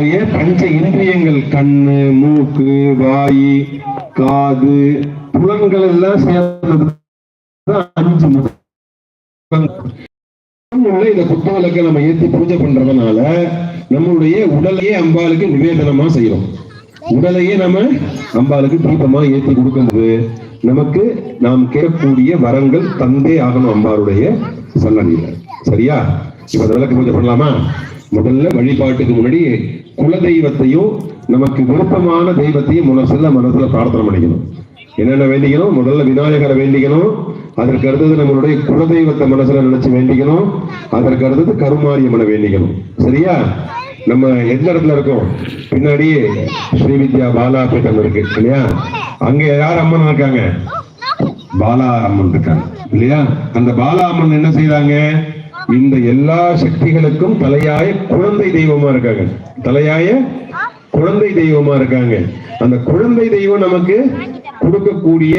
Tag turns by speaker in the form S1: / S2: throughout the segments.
S1: பஞ்ச இந்திரியங்கள் கண்ணு மூக்கு வாய் காது புலன்கள் எல்லாம் சேர்ந்தது அஞ்சு உள்ள இந்த புத்தகத்தை நம்ம ஏத்தி பூஜை பண்றதுனால நம்மளுடைய உடலையே அம்பாளுக்கு நிவேதனமா செய்யறோம். உடலையே நம்ம அம்பாளுக்கு தீபமா ஏத்தி கொடுக்கும்போது நமக்கு நாம் கேட்கக்கூடிய வரங்கள் தந்தே ஆகணும் அம்பாருடைய சன்னதியில. சரியா? இப்ப அந்த விளக்கு பூஜை பண்ணலாமா? முதல்ல வழிபாட்டுக்கு முன்னாடி குல தெய்வத்தையும் நமக்கு விருப்பமான தெய்வத்தையும் மனசுல மனசுல பிரார்த்தனை பண்ணிக்கணும். என்னென்ன வேண்டிக்கணும்? முதல்ல விநாயகரை வேண்டிக்கணும். அதற்கு அடுத்தது நம்மளுடைய குலதெய்வத்தை மனசுல நினைச்சு வேண்டிக்கணும். அதற்கு அடுத்தது கருமாரியம்மனை வேண்டிக்கணும். சரியா? நம்ம எந்த இடத்துல இருக்கோம்? பின்னாடி ஸ்ரீவித்யா பாலா பீட்டம் இருக்கு இல்லையா? அங்க யார் அம்மன் இருக்காங்க? பாலா அம்மன் இருக்காங்க இல்லையா? அந்த பாலா அம்மன் என்ன செய்யறாங்க இந்த எல்லா சக்திகளுக்கும் தலையாய குழந்தை தெய்வமா இருக்காங்க. தலையாய குழந்தை தெய்வமா இருக்காங்க. அந்த குழந்தை தெய்வம் நமக்கு கொடுக்கக்கூடிய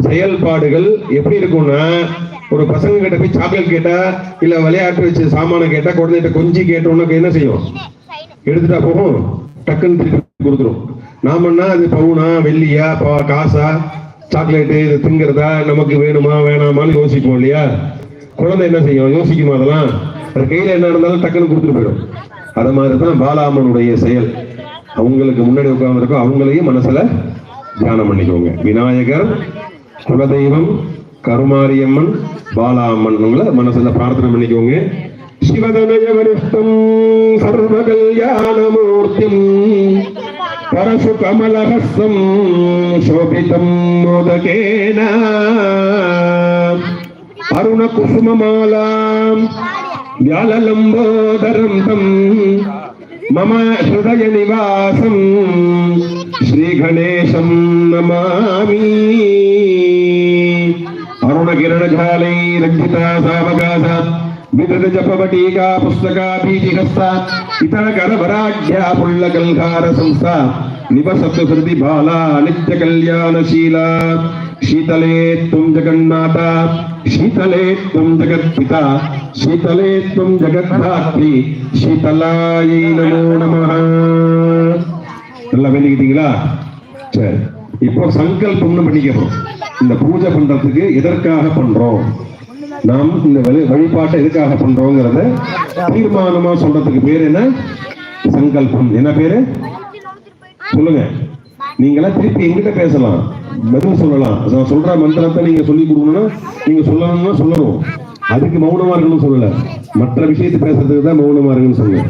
S1: செயல்பாடுகள் எப்படி இருக்கும்னா ஒரு பசங்க கிட்ட போய் சாக்லேட் கேட்டா இல்ல விளையாட்டு வச்சு சாமான கேட்டா குழந்தைகிட்ட கொஞ்சி கேட்டோம்னா என்ன செய்யும் எடுத்துட்டா போகும். டக்குன்னு திருப்பி கொடுத்துரும். நாமன்னா அது பவுனா வெள்ளியா பா- காசா சாக்லேட்டு இது திங்கிறதா நமக்கு வேணுமா வேணாமான்னு யோசிப்போம் இல்லையா? குழந்தை என்ன செய்யும்? யோசிக்குமா அதெல்லாம். அது கையில் என்ன இருந்தாலும் டக்குன்னு கொடுத்துட்டு போயிடும். அது மாதிரி தான் பாலாமனுடைய செயல். அவங்களுக்கு முன்னாடி உட்கார்ந்துருக்கோம் அவங்களையும் மனசுல தியானம் பண்ணிக்கோங்க. விநாயகர் குலதெய்வம் கருமாரியம்மன் பாலாமன் உங்களை மனசுல பிரார்த்தனை பண்ணிக்கோங்க. சிவதனய வரிஷ்டம் சர்வ கல்யாணமூர்த்திம் பரசு கமலஹஸ்தம் சோபிதம் மோதகேனா. కరుణ కుసుమమాలాం. వ్యాళలంబోదరం తం మమ హృదయ నివాసం. శ్రీగణేశం నమామి. అరుణకిరణజాలైరంజితా సావకాశా. విదత జపవటీకా పుస్తకా బీజిహస్త ఇతర కరవరాఢ్యా పుల్లకల్హార సంస్థ. నివసత్ హృది బాలా నిత్య కళ్యాణశీల. शीतले तुम शीतले त्वं जगत्पिता शीतले त्वं जगद्धात्री शीतलायै नमो நமः நல்லா வேண்டிக்கிட்டீங்களா சரி இப்போ சங்கல்பம்னு பண்ணிக்கிறோம் இந்த பூஜை பண்றதுக்கு எதற்காக பண்றோம் நாம் இந்த வழி- வழிபாட்டை எதுக்காக பண்றோங்கிறத தீர்மானமா சொல்றதுக்கு பேர் என்ன சங்கல்பம் என்ன பேரு சொல்லுங்க நீங்களாம் திருப்பி எங்கிட்ட பேசலாம் பதில் சொல்லலாம். நான் சொல்ற மந்திரத்தை நீங்க சொல்லி கொடுக்கணும்னா நீங்க சொல்லணும்னா சொல்லணும். அதுக்கு மௌனமா இருக்கணும்னு சொல்லல. மற்ற விஷயத்தை பேசுறதுக்கு தான் மௌனமா இருக்குன்னு சொல்லுங்க.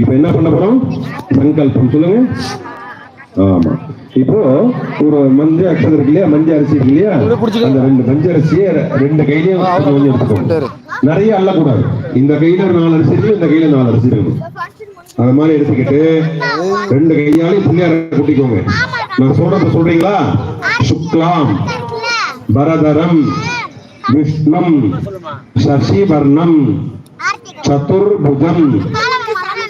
S1: இப்ப என்ன பண்ண போறோம்? சங்கல்பம். சொல்லுங்க. ஆமா. இப்போ ஒரு மஞ்ச அக்ஷரம் இருக்கு இல்லையா? மஞ்ச அரிசி இருக்கு இல்லையா? அந்த ரெண்டு மஞ்ச அரிசியை ரெண்டு கையிலயும் கொஞ்சம் எடுத்துக்கோங்க. நிறைய அள்ளக்கூடாது. இந்த கையில நாலு அரிசி இருக்கு இந்த கையில நாலு அரிசி இருக்கணும் அது மாதிரி எடுத்துக்கிட்டு ரெண்டு கையாலையும் பிள்ளையார குட்டிக்கோங்க. நான் சொல்றத சொல்றீங்களா? சுக்லாம் பரதரம் விஷ்ணம் சசிவர்ணம் சதுர்புஜம்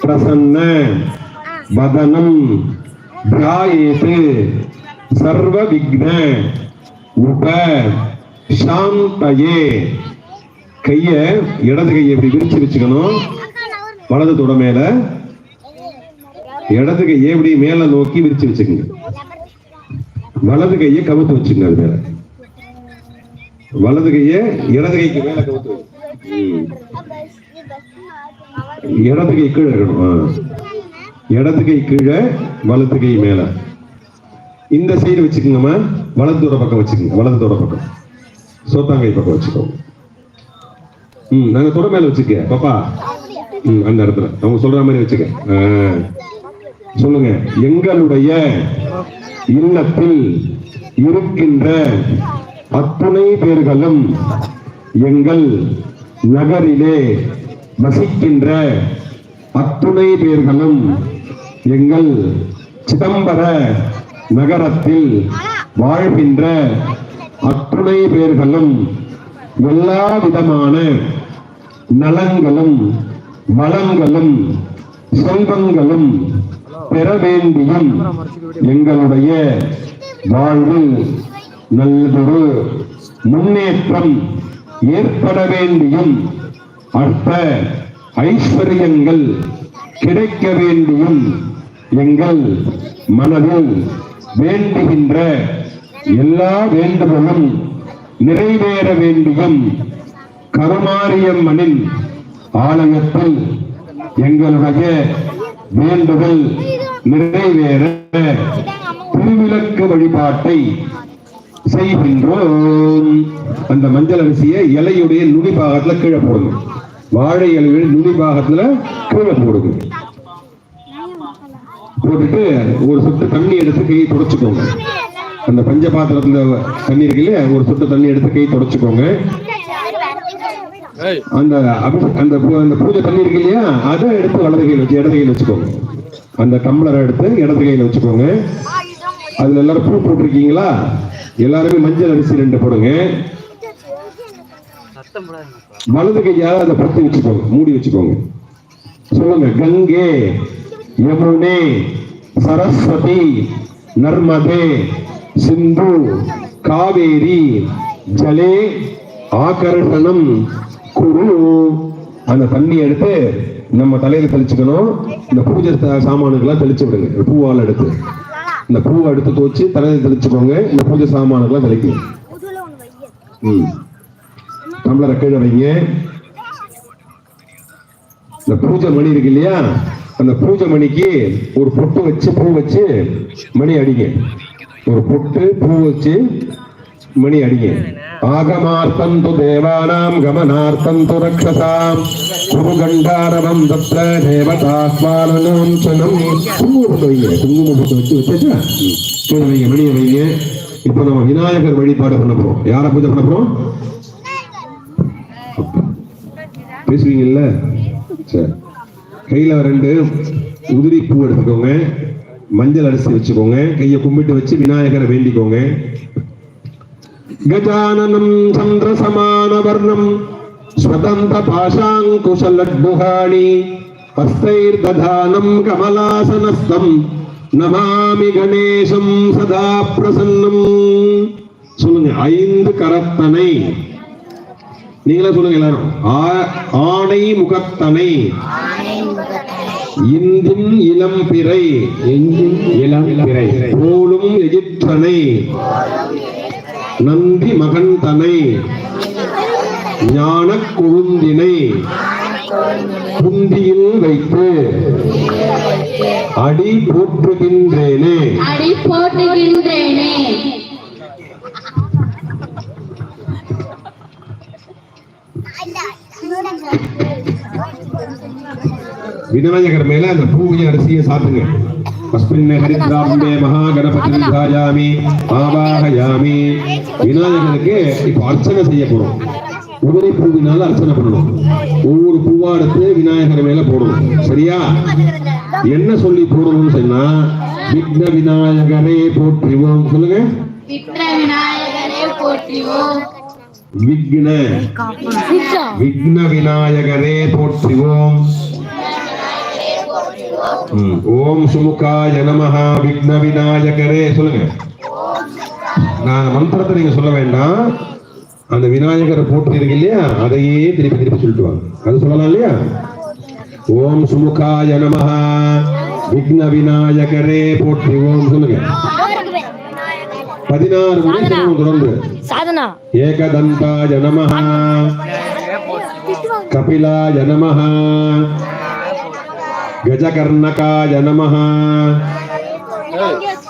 S1: பிரசன்ன வதனம் தியாயேத் சர்வ விக்ன உப சாந்தயே. கைய இடது கையை இப்படி விரிச்சு வச்சுக்கணும். வலது தொட மேல. இடது கையை இப்படி மேல நோக்கி விரிச்சு வச்சுக்கோங்க. வலது கையை கவுத்து வச்சுங்க அது மேல. வலது கையை இடது கைக்கு மேல கவுத்து இடது கை கீழே இருக்கணும். ஆ. இடது கை கீழே வலது கை மேல. இந்த சைடு வச்சுக்கோங்கம்மா. வலது தூர பக்கம் வச்சுக்கோங்க. வலது தோட பக்கம். சோத்தாங்கை பக்கம் வச்சுக்கோங்க. ம் நாங்கள் தொட மேலே வச்சுக்க. பாப்பா. ம் அந்த இடத்துல. அவங்க சொல்ற மாதிரி வச்சுக்க. ஆ. சொல்லுங்க. எங்களுடைய இல்லத்தில் இருக்கின்ற அத்துணை பேர்களும் எங்கள் நகரிலே வசிக்கின்ற அத்துணை பேர்களும் எங்கள் சிதம்பர நகரத்தில் வாழ்கின்ற அத்துணை பேர்களும் எல்லா விதமான நலங்களும் வளங்களும் செல்வங்களும் பெற வேண்டியும் எங்களுடைய வாழ்வில் நல்லதொரு முன்னேற்றம் ஏற்பட வேண்டியும் அற்ப ஐஸ்வர்யங்கள் கிடைக்க வேண்டியும் எங்கள் மனதில் வேண்டுகின்ற எல்லா வேண்டுதலும் நிறைவேற வேண்டியும் கருமாரியம்மனின் ஆலயத்தில் எங்களுடைய வேண்டுதல் நிறைவேற திருவிளக்கு வழிபாட்டை செய்கின்றோம். அந்த மஞ்சள் அரிசியை இலையுடைய நுனி பாகத்துல கீழே போடுங்க. வாழை இலையுடைய நுனி பாகத்துல கீழே போடுங்க. போட்டுட்டு ஒரு சொட்டு தண்ணி எடுத்து கையை தொடச்சுக்கோங்க. அந்த பஞ்ச பாத்திரத்துல தண்ணி இருக்கு இல்லையா? ஒரு சொட்டு தண்ணி எடுத்து கையை தொடச்சுக்கோங்க. அந்த அந்த அந்த பூஜை தண்ணி இருக்கு இல்லையா? அதை எடுத்து வலது கையில் வச்சு இடது கையில் வச்சுக்கோங்க. அந்த டம்ளரை எடுத்து இடது கையில் வச்சுக்கோங்க. அதுல எல்லாரும் பூ போட்டிருக்கீங்களா? எல்லாருமே மஞ்சள் அரிசி ரெண்டு போடுங்க. வலது கையால அதை பத்தி வச்சுக்கோங்க. மூடி வச்சுக்கோங்க. சொல்லுங்க. கங்கே யமுனே சரஸ்வதி நர்மதே சிந்து காவேரி ஜலே ஆகர்ஷணம் குரு அந்த தண்ணி எடுத்து நம்ம தலையில தெளிச்சுக்கணும். இந்த பூஜை சாமானுக்கெல்லாம் தெளிச்சு விடுங்க. பூவால் எடுத்து. இந்த பூவை எடுத்து துவச்சு தலையில தெளிச்சுக்கோங்க. இந்த பூஜை சாமானுக்கெல்லாம் தெளிக்கும் ம். டம்ளரை கீழே வைங்க. இந்த பூஜை மணி இருக்கு இல்லையா? அந்த பூஜை மணிக்கு ஒரு பொட்டு வச்சு பூ வச்சு மணி அடிங்க. ஒரு பொட்டு பூ வச்சு மணி அடிங்க. ஆகமார்த்தம் து தேவானாம் கமனார்த்தம் து ரக்ஷசாம் குரு கண்டாரவம் தத்த தேவதாஸ்மாலனம் சனம் குங்கும வைங்க குங்குமத்தை வச்சு வச்சாச்சா ம். கீழே வைங்க மணியை வைங்க இப்போ நம்ம விநாயகர் வழிபாடு பண்ண போறோம். யாரை பூஜை பண்ண போறோம்? பேசுவீங்கல்ல? சரி. கையில் ரெண்டு உதிரி பூ எடுத்துக்கோங்க. மஞ்சள் அரிசி வச்சுக்கோங்க. கையை கும்பிட்டு வச்சு விநாயகரை வேண்டிக்கோங்க. ஸ்வதந்த பாஷாங்குஷலட்புகாணி ஹஸ்தைர் ததானம் கமலாசனஸ்தம் நமாமி கணேசம் சதா பிரசன்னம் சொல்லுங்க ஐந்து கரத்தனை நீங்களே சொல்லுங்க எல்லாரும் ஆணை முகத்தனை இந்தின் இளம் பிறை இந்தின் இளம் பிறை போலும் எகிற்றனை நந்தி மகன் தனை ஞான கொழுந்தினை குந்தியில் வைத்து அடி போற்றுகின்றேனே.
S2: அடி போட்டுகின்றேனே
S1: விநாயகர் மேல அந்த பூஜை அரிசியை சாத்துங்க. அஸ்மின் ஹரித்ராம்பே மகா கணபதி தாயாமி ஆவாகயாமி விநாயகருக்கு இப்போ அர்ச்சனை செய்ய போறோம். உதிரி பூவினால அர்ச்சனை பண்ணணும். ஒவ்வொரு பூவா எடுத்து விநாயகர் மேல போடணும். சரியா? என்ன சொல்லி போடணும்னு சொன்னா விக்ன விநாயகரே போற்றிவோம். சொல்லுங்க.
S2: விக்ர விநாயகரே போற்றிவோம்.
S1: விக்ன. விக்ன விநாயகரே போற்றிவோம். ஓம் சுமுகாய நமஹ விக்ன விநாயகரே சொல்லுங்க. நான் மந்திரத்தை நீங்க சொல்ல வேண்டாம். அந்த விநாயகரை போற்றி இருக்கு இல்லையா? அதையே திருப்பி திருப்பி சொல்லிட்டு வாங்க அது சொல்லலாம் இல்லையா? ஓம் சுமுகாய நமஹ விக்ன விநாயகரே போற்றி. ஓம் சொல்லுங்க. பதினாறு முறை சொல்லணும் தொடர்ந்து.
S3: சாதனா.
S1: ஏகதந்தாய நமஹ. கபிலாய நமஹ. கஜகர்ணகாய நமஹ.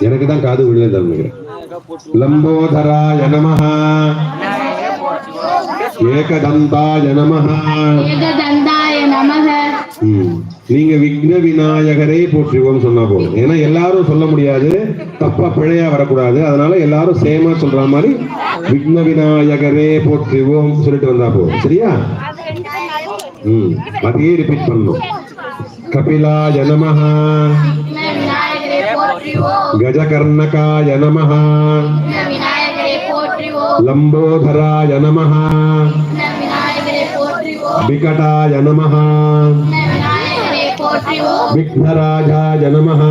S1: எனக்கு தான் காது விழுந்து நினைக்கிறேன். லம்போதராய நமஹ. ஏகதந்தாய நமஹ.
S2: ஏகதந்தாய நமக
S1: ம். நீங்க விக்ன விநாயகரே போற்றுவோம் சொன்னா போதும். ஏன்னா எல்லாரும் சொல்ல முடியாது. தப்பா பிழையா வரக்கூடாது. அதனால எல்லாரும் சேமா சொல்ற மாதிரி விக்ன விநாயகரே போற்றுவோம் சொல்லிட்டு வந்தா போதும். சரியா? ம். அதையே ரிப்பீட் பண்ணணும்.
S2: कपिलाय नमः।
S1: गजकर्णकाय नमः।
S2: लंबोधराय नमः। विकटाय
S1: नमः। विघ्नराजाय
S2: नमः।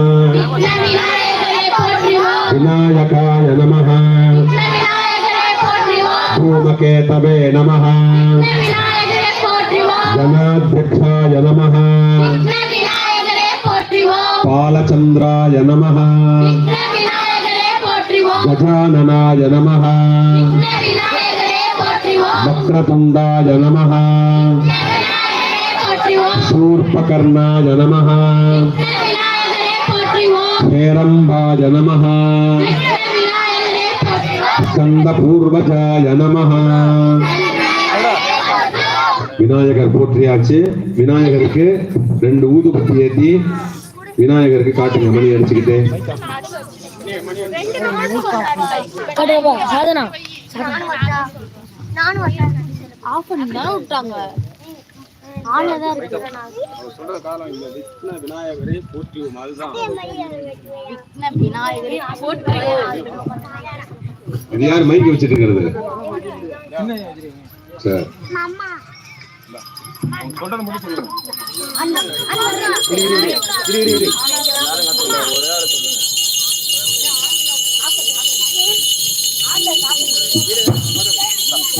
S2: विनायकाय नमः।
S1: धूमकेतवे नमः। जनाध्यक्षाय
S2: விநாயகரே போற்றிவோம்
S1: வக்ரதுண்டாய நமः
S2: விநாயகரே போற்றிவோம்
S1: शूर्पकर्णाय नमः
S2: விக்ன விநாயகரே போற்றிவோம்
S1: हेरम्बाय नमः
S2: விக்ன விநாயகரே போற்றிவோம்
S1: ஸ்கந்தபூர்வஜாய நமः விநாயகர் போற்றியாச்சு விநாயகருக்கு ரெண்டு ஊதுபத்தி ஏத்தி விநாயகருக்கு காட்டுங்க மணி அடிச்சுக்கிட்டு.
S3: சாதனா. ஆஃப் பண்ணி விட்டாங்க.
S4: விநாயகரை போற்றியும் அதுதான்.
S3: விநாயகரே போற்றிவோம்
S1: இது யார் மைக் வச்சிட்டு இருக்கிறது? சரி.
S4: சொல்றது மட்டும் சொல்லுங்க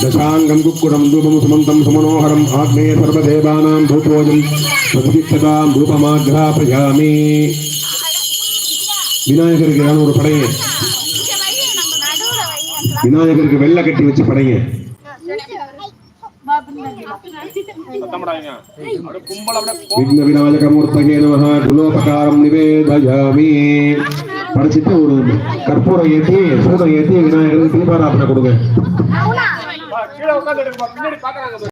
S1: दशाङ्गं कुक्कुटं धूपं सुमन्तं सुमनोहरम् आग्नेय सर्वदेवानां भूपोजं प्रतिष्ठतां धूपमाघ्रापयामि விநாயகருக்கு ஏதாவது ஒரு படைங்க விநாயகருக்கு வெள்ளை கட்டி வச்சு படைங்க விக்ன விநாயக மூர்த்தகே நமஹ. குலோபகாரம் நிவேதயாமி. படிச்சுட்டு ஒரு கற்பூரம் ஏத்தி சூடம் ஏத்தி விநாயகருக்கு தீபாராதனை கொடுங்க.